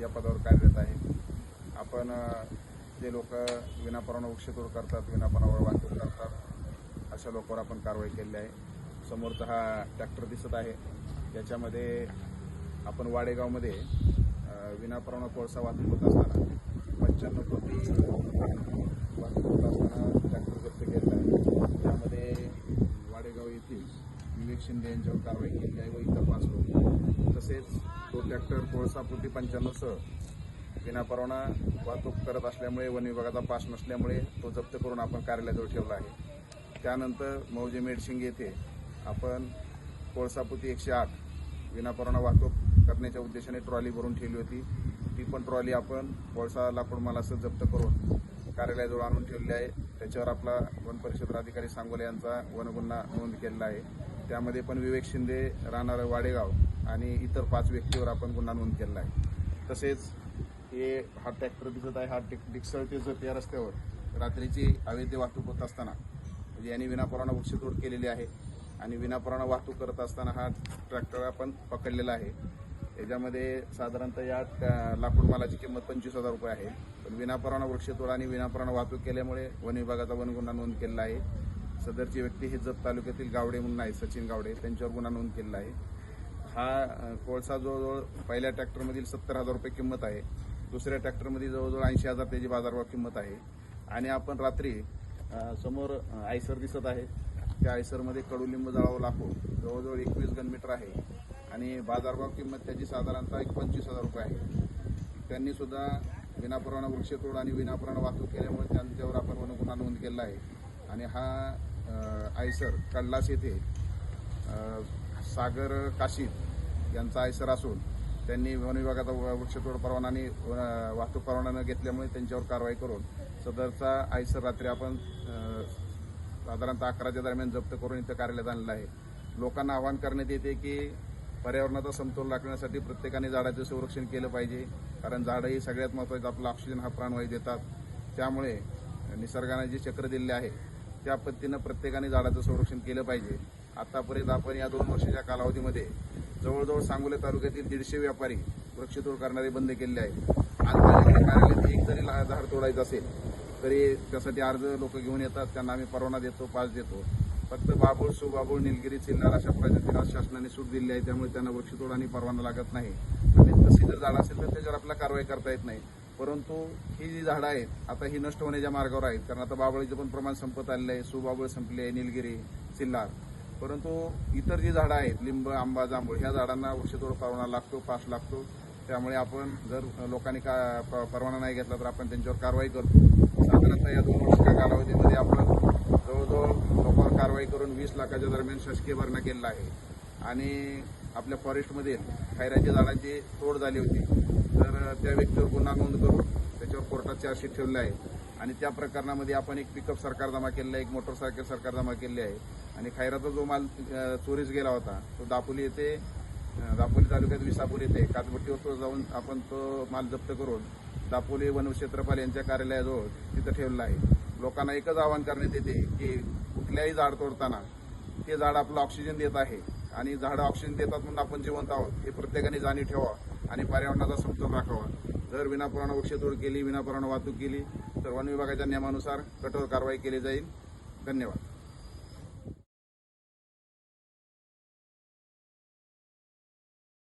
या पदावर कार्यरत आहे आपण जे लोक विनापरानं वृक्षतोड करतात विनापरावर वाहतूक करतात अशा लोकांवर आपण कारवाई केली आहे. समोरचा हा ट्रॅक्टर दिसत आहे. याच्यामध्ये आपण वाडेगावमध्ये अ, विनापरानं कोळसा वाहतूक होत असताना पंच्याण्णव कोटी वाहतूक होत असताना ट्रॅक्टर जप्त केलेला आहे. त्यामध्ये वाडेगाव येथील विवेक शिंदे यांच्यावर कारवाई केली आहे व तसेच तो ट्रॅक्टर कोळसापोटी पंच्याण्णवसह विनापरवाना वाहतूक करत असल्यामुळे वन विभागाचा पास नसल्यामुळे तो जप्त करून आपण कार्यालयाजवळ ठेवला आहे. त्यानंतर मौजे मेडशिंग येथे आपण कोळसापुती एकशे आठ विनापरवाना वाहतूक करण्याच्या उद्देशाने ट्रॉली भरून ठेवली होती. ती पण ट्रॉली आपण कोळसा लाकूड मालासह जप्त करून कार्यालयाजवळ आणून ठेवली आहे. त्याच्यावर आपला वन परिषद अधिकारी सांगोले यांचा वनगुन्हा नोंद केलेला आहे. त्यामध्ये पण विवेक शिंदे राहणारं वाडेगाव आणि इतर पाच व्यक्तीवर आपण गुन्हा नोंद केलेला आहे. तसेच हे हा ट्रॅक्टर दिसत आहे हा डिक डिक्सळ ते या रस्त्यावर रात्रीची अवैध वाहतूक होत असताना म्हणजे यांनी विनापराना वृक्षतोड केलेली आहे आणि विनापराना वाहतूक करत असताना हा ट्रॅक्टर आपण पकडलेला आहे. याच्यामध्ये साधारणतः या लाकूड मालाची किंमत पंचवीस हजार रुपये आहे. पण विनापराना वृक्षतोड आणि विनापराना वाहतूक केल्यामुळे वन विभागाचा वन गुन्हा नोंद केलेला आहे. सदरची व्यक्ती हे जत तालुक्यातील गावडे म्हणून आहे सचिन गावडे त्यांच्यावर गुन्हा नोंद केलेला आहे. हा कोळसा जवळजवळ पहिल्या ट्रॅक्टरमधील सत्तर हजार रुपये किंमत आहे. दुसऱ्या ट्रॅक्टरमध्ये जवळजवळ ऐंशी हजार त्याची बाजारभाव किंमत आहे. आणि आपण रात्री समोर आयसर दिसत आहे. त्या आयसरमध्ये कडुलिंब जाळावं लाकूड जवळजवळ एकवीस गनमीटर आहे. आणि बाजारभाव किंमत त्याची साधारणतः एक पंचवीस हजार रुपये आहे. त्यांनी सुद्धा विनापरवाना वृक्षतोड आणि विनापरवाना वाहतूक केल्यामुळे त्यांच्यावर आपण वन गुन्हा नोंद केला आहे. आणि हा आयसर कडलास येथे सागर काशीद यांचा आयसर असून त्यांनी वन विभागाचा व- वृक्षतोड परवाना आणि वाहतूक परवाना न घेतल्यामुळे त्यांच्यावर कारवाई करून सदरचा आयसर रात्री आपण साधारणतः अकराच्या दरम्यान जप्त करून इथं कार्यालयात आणलं आहे. लोकांना आवाहन करण्यात येते की पर्यावरणाचा समतोल राखण्यासाठी प्रत्येकाने झाडाचं संरक्षण केलं पाहिजे कारण झाडं ही सगळ्यात महत्त्वाचं आपला ऑक्सिजन हा प्राणवायू देतात. त्यामुळे निसर्गाने जे चक्र दिले आहे त्या पद्धतीनं प्रत्येकाने झाडाचं संरक्षण केलं पाहिजे. आतापर्यंत आपण या दोन वर्षाच्या कालावधीमध्ये जवळजवळ सांगोले तालुक्यातील दीडशे व्यापारी वृक्षतोड करणारे बंद केले आहेत. आज कार्यालयात एक जरी झाड तोडायचं असेल तरी त्यासाठी अर्ज लोक घेऊन येतात त्यांना आम्ही परवाना देतो पास देतो. फक्त बाबूळ सुबाबूळ निलगिरी चिल्लार अशा पद्धतीनं शासनाने सूट दिली आहे त्यामुळे त्यांना वृक्षतोड आणि परवाना लागत नाही. आणि तशी जर झाडं असेल तर त्याच्यावर आपल्याला कारवाई करता येत नाही. परंतु ही जी झाडं आहेत आता ही नष्ट होण्याच्या मार्गावर आहेत. कारण आता बाबळीचं पण प्रमाण संपत आलेलं आहे. सुबाबळ संपले आहे निलगिरी चिल्लार. परंतु इतर जी झाडं आहेत लिंब आंबा जांभूळ ह्या झाडांना वृक्षतोड परवाना लागतो पास लागतो. त्यामुळे आपण जर लोकांनी का परवाना नाही घेतला तर आपण त्यांच्यावर कारवाई करतो. साधारणतः या दोन वर्षाच्या कालावधीमध्ये आपण जवळजवळ लोकांवर कारवाई करून वीस लाखाच्या दरम्यान शासकीय भरणा केलेला आहे. आणि आपल्या फॉरेस्टमध्ये खैराच्या झाडांची तोड झाली होती. तर त्या व्यक्तीवर गुन्हा नोंद करून त्याच्यावर कोर्टात चार्जशीट ठेवलं आहे. आणि त्या प्रकरणामध्ये आपण एक पिकअप सरकार जमा केलेला आहे एक मोटरसायकल सरकार जमा केलेली आहे. आणि खैराचा जो माल चोरीस गेला होता तो दापोली येथे दापोली तालुक्यात विसापूर येथे काचबट्टीवर तो जाऊन आपण तो माल जप्त करून दापोली वनक्षेत्रपाल यांच्या कार्यालयाजवळ तिथं ठेवलेला आहे. लोकांना एकच आवाहन करण्यात येते की कुठल्याही झाड तोडताना ते झाड आपलं ऑक्सिजन देत आहे. आणि झाडं ऑक्सिजन देतात म्हणून आपण जिवंत आहोत. हे प्रत्येकाने जाणीव ठेवा आणि पर्यावरणाचा समतोल राखावा. जर विनापुराणा वृक्षतोड केली विनापुराणा वाहतूक केली तर वन विभागाच्या नियमानुसार कठोर कारवाई केली जाईल. धन्यवाद.